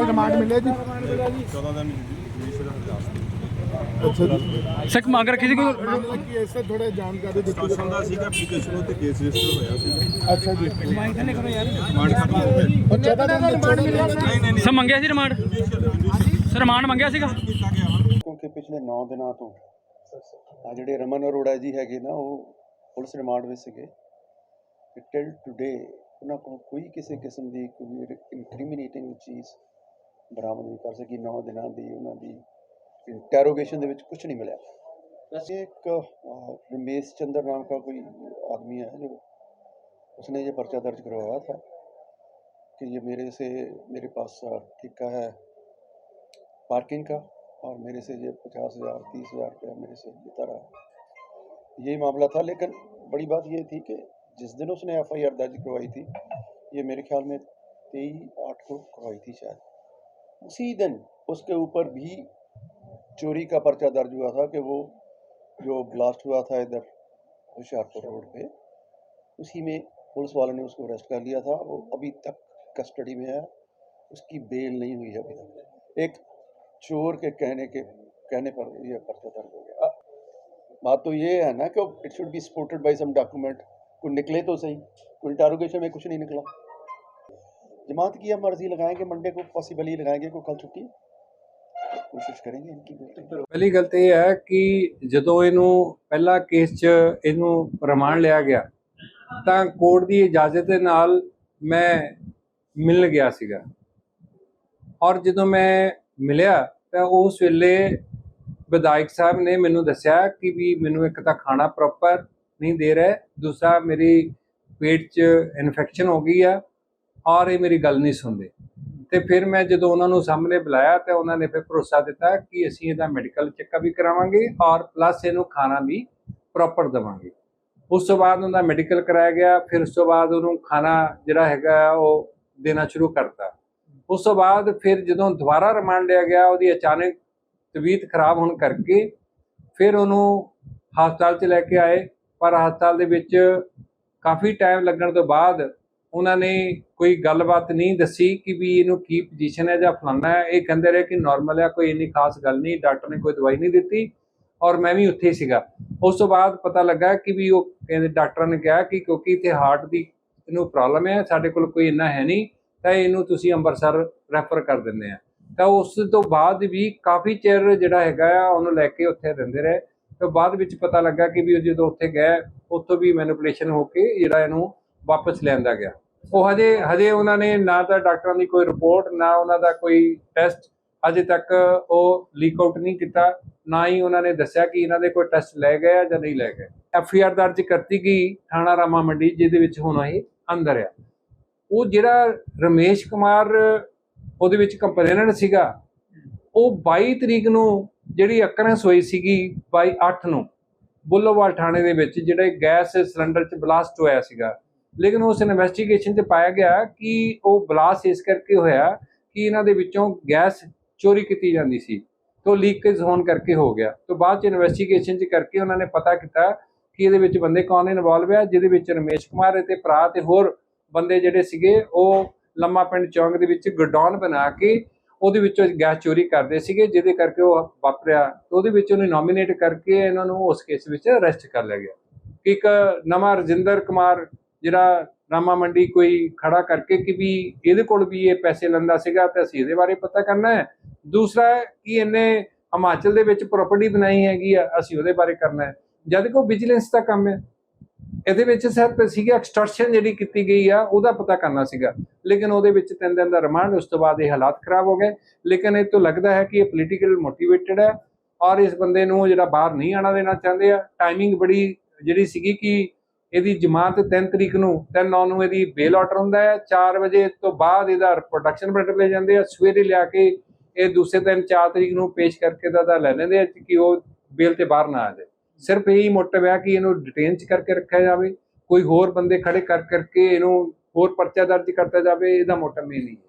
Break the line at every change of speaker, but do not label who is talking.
ਦਾ remand ਮਿਲਿਆ ਜੀ?
14 ਦਿਨ ਜੁਡੀਸ਼ੀਅਲ ਹਰਜਾਸ
ਅੱਛਾ ਜੀ।
ਸਿੱਖ ਮੰਗ ਰੱਖੀ ਸੀ ਕੋਈ
ਮਾਮਲਾ ਕੀ ਹੈ ਸਰ ਥੋੜਾ ਜਾਣਕਾਰੀ ਦਿੱਤੀ
ਸਟੇਸ਼ਨ ਦਾ ਸੀਗਾ ਐਪਲੀਕੇਸ਼ਨ ਉੱਤੇ ਕੇਸ ਰਜਿਸਟਰ ਹੋਇਆ ਸੀਗਾ
ਅੱਛਾ ਜੀ।
ਰਿਮਾਂਡ ਖਤਮ ਹੋ ਗਿਆ
ਉਹ 14 ਦਿਨ ਦਾ ਰਿਮਾਂਡ ਮਿਲਿਆ। ਸਰ
ਨਹੀਂ ਨਹੀਂ
ਸਰ ਮੰਗਿਆ ਸੀ ਰਿਮਾਂਡ ਸਰ ਰਿਮਾਂਡ ਮੰਗਿਆ ਸੀਗਾ?
ਕੀਤਾ ਗਿਆ ਵਾ।
ਕਿਉਂਕਿ ਪਿਛਲੇ 9 ਦਿਨਾਂ ਤੋਂ ਆ ਜਿਹੜੇ ਰਮਨ ਅਰੋੜਾ ਜੀ ਹੈਗੇ ਨਾ ਉਹ ਪੁਲਿਸ ਰਿਮਾਂਡ ਵਿੱਚ ਸੀਗੇ। ਟਿਲ ਟੁਡੇ ਉਹਨਾਂ ਕੋਲ ਕੋਈ ਕਿਸੇ ਕਿਸਮ ਦੀ ਕੋਈ ਇਨਕ੍ਰਿਮੀਨੇਟਿੰਗ ਚੀਜ਼ ਬਰਾਮਦ ਨਹੀਂ ਕਰ ਸਕੀ 9 ਦਿਨਾਂ ਦੀ ਉਹਨਾਂ ਦੀ ਇੰਟਰੋਗੇਸ਼ਨ ਦੇ ਵਿੱਚ ਕੁਝ ਨਹੀਂ ਮਿਲਿਆ वैसे एक अ, रमेश चंद्र नाम का कोई आदमी है जो उसने ये पर्चा दर्ज करवाया था कि ये मेरे से मेरे पास अ, ठेका है पार्किंग का और मेरे से ये पचास हज़ार तीस हज़ार रुपया मेरे से लेता रहा यही मामला था लेकिन बड़ी बात ये थी कि जिस दिन उसने एफ आई आर दर्ज करवाई थी ये मेरे ख्याल में तेईस आठ को करवाई थी शायद उसी दिन उसके ऊपर भी चोरी का पर्चा दर्ज हुआ था कि वो जो ब्लास्ट हुआ था इधर होशियारपुर रोड पे, उसी में पुलिस वालों ने उसको अरेस्ट कर लिया था। वो अभी तक कस्टडी में है। उसकी बेल नहीं हुई है अभी तक। एक चोर के कहने के, कहने पर ये पर्चा दर्ज हो गया। बात तो ये है ना कि it should be supported by some document कोई निकले तो सही। कोई इंटारोगेशन में कुछ नहीं निकला। जमात की अब मर्जी लगाएंगे मंडे को पॉसिबल ही लगाएंगे कोई कल छुट्टी है। कोशिश करेंगे इनकी बेटी
ਪਹਿਲੀ ਗੱਲ ਤੇ ਇਹ ਹੈ ਕਿ ਜਦੋਂ ਇਹਨੂੰ ਪਹਿਲਾ ਕੇਸ 'ਚ ਇਹਨੂੰ ਰਿਮਾਂਡ ਲਿਆ ਗਿਆ ਤਾਂ ਕੋਰਟ ਦੀ ਇਜਾਜ਼ਤ ਦੇ ਨਾਲ ਮੈਂ ਮਿਲਣ ਗਿਆ ਸੀਗਾ ਔਰ ਜਦੋਂ ਮੈਂ ਮਿਲਿਆ ਤਾਂ ਉਸ ਵੇਲੇ ਵਿਧਾਇਕ ਸਾਹਿਬ ਨੇ ਮੈਨੂੰ ਦੱਸਿਆ ਕਿ ਵੀ ਮੈਨੂੰ ਇੱਕ ਤਾਂ ਖਾਣਾ ਪ੍ਰੋਪਰ ਨਹੀਂ ਦੇ ਰਿਹਾ ਦੂਸਰਾ ਮੇਰੀ ਪੇਟ 'ਚ ਇਨਫੈਕਸ਼ਨ ਹੋ ਗਈ ਆ ਔਰ ਇਹ ਮੇਰੀ ਗੱਲ ਨਹੀਂ ਸੁਣਦੇ। ਤੇ ਫਿਰ ਮੈਂ ਜਦੋਂ ਉਹਨਾਂ ਨੂੰ ਸਾਹਮਣੇ ਬੁਲਾਇਆ ਤੇ ਉਹਨਾਂ ਨੇ ਫਿਰ ਭਰੋਸਾ ਦਿੱਤਾ ਕਿ ਅਸੀਂ ਇਹਦਾ ਮੈਡੀਕਲ ਚੈੱਕਅਪ ਵੀ ਕਰਾਵਾਂਗੇ ਔਰ ਪਲੱਸ ਇਹਨੂੰ ਖਾਣਾ ਵੀ ਪ੍ਰੋਪਰ ਦੇਵਾਂਗੇ। ਉਸ ਤੋਂ ਬਾਅਦ ਉਹਦਾ ਮੈਡੀਕਲ ਕਰਾਇਆ ਗਿਆ, ਫਿਰ ਉਸ ਤੋਂ ਬਾਅਦ ਉਹਨੂੰ ਖਾਣਾ ਜਿਹੜਾ ਹੈਗਾ ਉਹ ਦੇਣਾ ਸ਼ੁਰੂ ਕਰਤਾ। ਉਸ ਤੋਂ ਬਾਅਦ ਫਿਰ ਜਦੋਂ ਦੁਬਾਰਾ ਰਿਮਾਂਡ ਲਿਆ ਗਿਆ, ਉਹਦੀ ਅਚਾਨਕ ਤਬੀਅਤ ਖਰਾਬ ਹੋਣ ਕਰਕੇ ਫਿਰ ਉਹਨੂੰ ਹਸਪਤਾਲ 'ਚ ਲੈ ਕੇ ਆਏ। ਪਰ ਹਸਪਤਾਲ ਦੇ ਵਿੱਚ ਕਾਫੀ ਟਾਈਮ ਲੱਗਣ ਤੋਂ ਬਾਅਦ ਉਹਨਾਂ ਨੇ ਕੋਈ ਗੱਲਬਾਤ ਨਹੀਂ ਦੱਸੀ ਕਿ ਵੀ ਇਹਨੂੰ ਕੀ ਪੋਜੀਸ਼ਨ ਹੈ ਜਾਂ ਫਲਾਣਾ ਹੈ। ਇਹ ਕਹਿੰਦੇ ਰਹੇ ਕਿ ਨਾਰਮਲ ਹੈ ਕੋਈ ਇੰਨੀ ਖਾਸ ਗੱਲ ਨਹੀਂ ਡਾਕਟਰ ਨੇ ਕੋਈ ਦਵਾਈ ਨਹੀਂ ਦਿੱਤੀ ਔਰ ਮੈਂ ਵੀ ਉੱਥੇ ਹੀ ਸੀਗਾ। ਉਸ ਤੋਂ ਬਾਅਦ ਪਤਾ ਲੱਗਾ ਕਿ ਵੀ ਉਹ ਕਹਿੰਦੇ ਡਾਕਟਰਾਂ ਨੇ ਕਿਹਾ ਕਿ ਕਿਉਂਕਿ ਇੱਥੇ ਹਾਰਟ ਦੀ ਇਹਨੂੰ ਪ੍ਰੋਬਲਮ ਹੈ, ਸਾਡੇ ਕੋਲ ਕੋਈ ਇੰਨਾ ਹੈ ਨਹੀਂ, ਤਾਂ ਇਹਨੂੰ ਤੁਸੀਂ ਅੰਮ੍ਰਿਤਸਰ ਰੈਫਰ ਕਰ ਦਿੰਦੇ ਆ। ਤਾਂ ਉਸ ਤੋਂ ਬਾਅਦ ਵੀ ਕਾਫੀ ਚਿਰ ਜਿਹੜਾ ਹੈਗਾ ਆ, ਉਹਨੂੰ ਲੈ ਕੇ ਉੱਥੇ ਰਹਿੰਦੇ ਰਹੇ। ਤੇ ਬਾਅਦ ਵਿੱਚ ਪਤਾ ਲੱਗਾ ਕਿ ਵੀ ਉਹ ਜਦੋਂ ਉੱਥੇ ਗਏ, ਉੱਥੋਂ ਵੀ ਮੈਨੂਪਲੇਸ਼ਨ ਹੋ ਕੇ ਜਿਹੜਾ ਇਹਨੂੰ ਵਾਪਸ ਲਿਆਂਦਾ ਗਿਆ। ਉਹ ਹਜੇ ਹਜੇ ਉਹਨਾਂ ਨੇ ਨਾ ਤਾਂ ਡਾਕਟਰਾਂ ਦੀ ਕੋਈ ਰਿਪੋਰਟ, ਨਾ ਉਹਨਾਂ ਦਾ ਕੋਈ ਟੈਸਟ ਅਜੇ ਤੱਕ ਉਹ ਲੀਕ ਆਊਟ ਨਹੀਂ ਕੀਤਾ, ਨਾ ਹੀ ਉਹਨਾਂ ਨੇ ਦੱਸਿਆ ਕਿ ਇਹਨਾਂ ਦੇ ਕੋਈ ਟੈਸਟ ਲੈ ਗਏ ਆ ਜਾਂ ਨਹੀਂ ਲੈ ਗਏ। ਐਫ ਆਈ ਆਰ ਦਰਜ ਕਰਤੀ ਗਈ ਥਾਣਾ ਰਾਮਾ ਮੰਡੀ, ਜਿਹਦੇ ਵਿੱਚ ਹੁਣ ਇਹ ਅੰਦਰ ਆ। ਉਹ ਜਿਹੜਾ ਰਮੇਸ਼ ਕੁਮਾਰ, ਉਹਦੇ ਵਿੱਚ ਕੰਪਲੇਨੈਂਟ ਸੀਗਾ, ਉਹ 22 ਤਰੀਕ ਨੂੰ ਜਿਹੜੀ ਅਕਰੈਂਸ ਹੋਈ ਸੀਗੀ 22 8 ਨੂੰ, ਬੁੱਲੋਵਾਲ ਥਾਣੇ ਦੇ ਵਿੱਚ, ਜਿਹੜਾ ਗੈਸ ਸਿਲੰਡਰ 'ਚ ਬਲਾਸਟ ਹੋਇਆ ਸੀਗਾ। ਲੇਕਿਨ ਉਸ ਇਨਵੈਸਟੀਗੇਸ਼ਨ 'ਚ ਪਾਇਆ ਗਿਆ ਕਿ ਉਹ ਬਲਾਸ ਇਸ ਕਰਕੇ ਹੋਇਆ ਕਿ ਇਹਨਾਂ ਦੇ ਵਿੱਚੋਂ ਗੈਸ ਚੋਰੀ ਕੀਤੀ ਜਾਂਦੀ ਸੀ, ਤੋਂ ਲੀਕੇਜ ਹੋਣ ਕਰਕੇ ਹੋ ਗਿਆ। ਤੋਂ ਬਾਅਦ 'ਚ ਇਨਵੈਸਟੀਗੇਸ਼ਨ 'ਚ ਕਰਕੇ ਉਹਨਾਂ ਨੇ ਪਤਾ ਕੀਤਾ ਕਿ ਇਹਦੇ ਵਿੱਚ ਬੰਦੇ ਕੌਣ ਇਨਵੋਲਵ ਹੈ ਜਿਹਦੇ ਵਿੱਚ ਰਮੇਸ਼ ਕੁਮਾਰ ਤੇ ਭਰਾ ਤੇ ਹੋਰ ਬੰਦੇ ਜਿਹੜੇ ਸੀਗੇ, ਉਹ ਲੰਮਾ ਪਿੰਡ ਚੌਂਕ ਦੇ ਵਿੱਚ ਗੋਡਾਊਨ ਬਣਾ ਕੇ ਉਹਦੇ ਵਿੱਚੋਂ ਗੈਸ ਚੋਰੀ ਕਰਦੇ ਸੀਗੇ, ਜਿਹਦੇ ਕਰਕੇ ਉਹ ਵਾਪਰਿਆ। ਉਹਦੇ ਵਿੱਚ ਉਹਨੇ ਨੋਮੀਨੇਟ ਕਰਕੇ ਇਹਨਾਂ ਨੂੰ ਉਸ ਕੇਸ ਵਿੱਚ ਅਰੈਸਟ ਕਰ ਲਿਆ ਗਿਆ। ਇੱਕ ਨਵਾਂ ਰਜਿੰਦਰ ਕੁਮਾਰ ਜਿਹੜਾ ਰਾਮਾ ਮੰਡੀ ਕੋਈ ਖੜਾ ਕਰਕੇ ਕਿ ਵੀ ਇਹਦੇ ਕੋਲ ਵੀ ਇਹ ਪੈਸੇ ਲੈਂਦਾ ਸੀਗਾ ਤੇ ਅਸੀਂ ਇਹਦੇ ਬਾਰੇ ਪਤਾ ਕਰਨਾ ਹੈ। ਦੂਸਰਾ ਕਿ ਇਹਨੇ ਹਿਮਾਚਲ ਦੇ ਵਿੱਚ ਪ੍ਰਾਪਰਟੀ ਬਣਾਈ ਹੈਗੀ ਆ, ਅਸੀਂ ਉਹਦੇ ਬਾਰੇ ਕਰਨਾ ਹੈ। ਜਦ ਕਿ ਉਹ ਵਿਜੀਲੈਂਸ ਦਾ ਕੰਮ ਹੈ। ਇਹਦੇ ਵਿੱਚ ਸਿਰਫ ਸੀਗਾ ਐਕਸਟਰਸ਼ਨ ਜਿਹੜੀ ਕੀਤੀ ਗਈ ਆ, ਉਹਦਾ ਪਤਾ ਕਰਨਾ ਸੀਗਾ। ਲੇਕਿਨ ਉਹਦੇ ਵਿੱਚ ਤਿੰਨ ਦਿਨ ਦਾ ਰਿਮਾਂਡ ਉਸ ਤੋਂ ਬਾਅਦ ਇਹ ਹਾਲਾਤ ਖਰਾਬ ਹੋ ਗਏ। ਲੇਕਿਨ ਇਹ ਤੋਂ ਲੱਗਦਾ ਹੈ ਕਿ ਇਹ ਪੋਲੀਟੀਕਲ ਮੋਟੀਵੇਟਡ ਹੈ ਔਰ ਇਸ ਬੰਦੇ ਨੂੰ ਜਿਹੜਾ ਬਾਹਰ ਨਹੀਂ ਆਣਾ ਦੇਣਾ ਚਾਹੁੰਦੇ ਆ। ਟਾਈਮਿੰਗ ਬੜੀ ਜਿਹੜੀ ਸੀਗੀ ਕਿ ਇਹਦੀ ਜਮਾਨਤ 3 ਤਰੀਕ ਨੂੰ 3 9 ਨੂੰ ਇਹਦੀ ਬੇਲ ਆਰਡਰ ਹੁੰਦਾ ਹੈ। 4 ਵਜੇ ਤੋਂ ਬਾਅਦ ਇਹਦਾ ਪ੍ਰੋਡਕਸ਼ਨ ਬੈਟਰ ਲੈ ਜਾਂਦੇ ਆ। ਸਵੇਰੇ ਲਿਆ ਕੇ ਇਹ ਦੂਸਰੇ ਦਿਨ 4 ਤਰੀਕ ਨੂੰ ਪੇਸ਼ ਕਰਕੇ ਦਾ ਦਾ ਲੈ ਲੈਂਦੇ ਆ ਕਿ ਉਹ ਬੇਲ ਤੇ ਬਾਹਰ ਨਾ ਆ ਜਾਵੇ ਸਿਰਫ ਇਹੀ ਮੋਟਿਵ ਹੈ ਕਿ ਇਹਨੂੰ ਡਿਟੇਨ ਚ ਕਰਕੇ ਰੱਖਿਆ ਜਾਵੇ। ਕੋਈ ਹੋਰ ਬੰਦੇ ਖੜੇ ਕਰ ਕਰਕੇ ਇਹਨੂੰ ਹੋਰ ਪਰਚਾ ਦਰਜ ਕਰਤਾ ਜਾਵੇ, ਇਹਦਾ ਮੋਟਿਵ ਇਹ ਨਹੀਂ ਹੈ।